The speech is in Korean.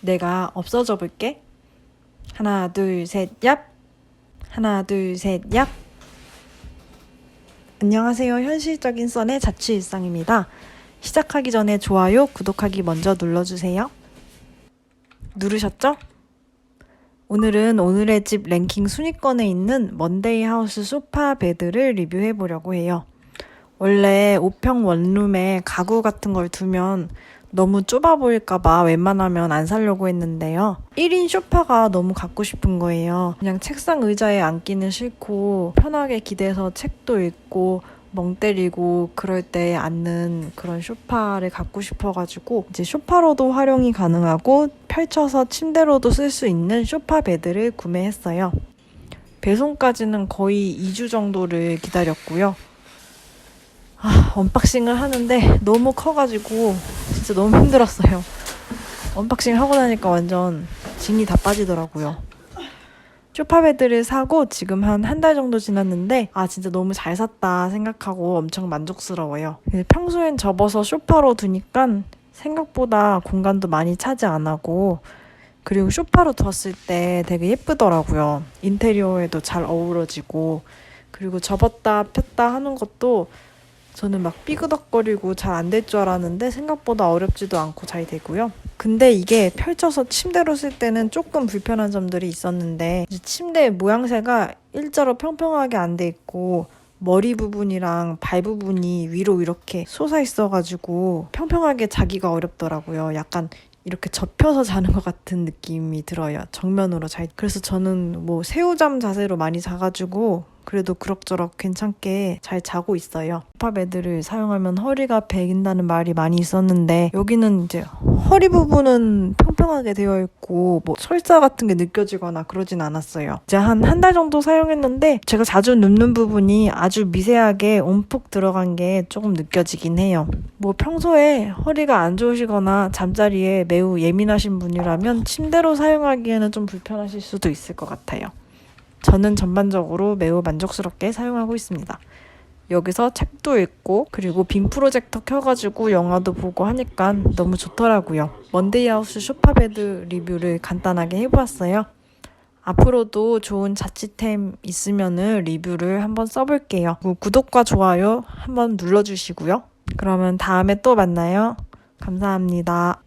내가 없어져 볼게. 하나, 둘, 셋, 얍. 하나, 둘, 셋, 얍. 안녕하세요. 현실적인 썬의 자취 일상입니다. 시작하기 전에 좋아요, 구독하기 먼저 눌러주세요. 누르셨죠? 오늘은 오늘의 집 랭킹 순위권에 있는 먼데이 하우스 소파 베드를 리뷰해 보려고 해요. 원래 5평 원룸에 가구 같은 걸 두면 너무 좁아 보일까봐 웬만하면 안 사려고 했는데요. 1인 소파가 너무 갖고 싶은 거예요. 그냥 책상 의자에 앉기는 싫고 편하게 기대서 책도 읽고 멍 때리고 그럴 때 앉는 그런 소파를 갖고 싶어가지고 이제 소파로도 활용이 가능하고 펼쳐서 침대로도 쓸 수 있는 소파 베드를 구매했어요. 배송까지는 거의 2주 정도를 기다렸고요. 아, 언박싱을 하는데 너무 커가지고 진짜 너무 힘들었어요. 언박싱 하고 나니까 완전 진이 다 빠지더라고요. 쇼파베드를 사고 지금 한 한 달 정도 지났는데 아 진짜 너무 잘 샀다 생각하고 엄청 만족스러워요. 평소엔 접어서 쇼파로 두니까 생각보다 공간도 많이 차지 안 하고 그리고 쇼파로 뒀을 때 되게 예쁘더라고요. 인테리어에도 잘 어우러지고 그리고 접었다 폈다 하는 것도 저는 막 삐그덕거리고 잘 안 될 줄 알았는데 생각보다 어렵지도 않고 잘 되고요. 근데 이게 펼쳐서 침대로 쓸 때는 조금 불편한 점들이 있었는데 침대 모양새가 일자로 평평하게 안 돼 있고 머리 부분이랑 발 부분이 위로 이렇게 솟아 있어가지고 평평하게 자기가 어렵더라고요. 약간 이렇게 접혀서 자는 것 같은 느낌이 들어요. 정면으로 잘. 그래서 저는 뭐 새우잠 자세로 많이 자가지고 그래도 그럭저럭 괜찮게 잘 자고 있어요. 소파베드를 사용하면 허리가 베긴다는 말이 많이 있었는데 여기는 이제 허리 부분은 평평하게 되어 있고 뭐 설사 같은 게 느껴지거나 그러진 않았어요. 이제 한 한 달 정도 사용했는데 제가 자주 눕는 부분이 아주 미세하게 움푹 들어간 게 조금 느껴지긴 해요. 뭐 평소에 허리가 안 좋으시거나 잠자리에 매우 예민하신 분이라면 침대로 사용하기에는 좀 불편하실 수도 있을 것 같아요. 저는 전반적으로 매우 만족스럽게 사용하고 있습니다. 여기서 책도 읽고 그리고 빔 프로젝터 켜가지고 영화도 보고 하니까 너무 좋더라고요. 먼데이 하우스 소파베드 리뷰를 간단하게 해보았어요. 앞으로도 좋은 자취템 있으면은 리뷰를 한번 써볼게요. 구독과 좋아요 한번 눌러주시고요. 그러면 다음에 또 만나요. 감사합니다.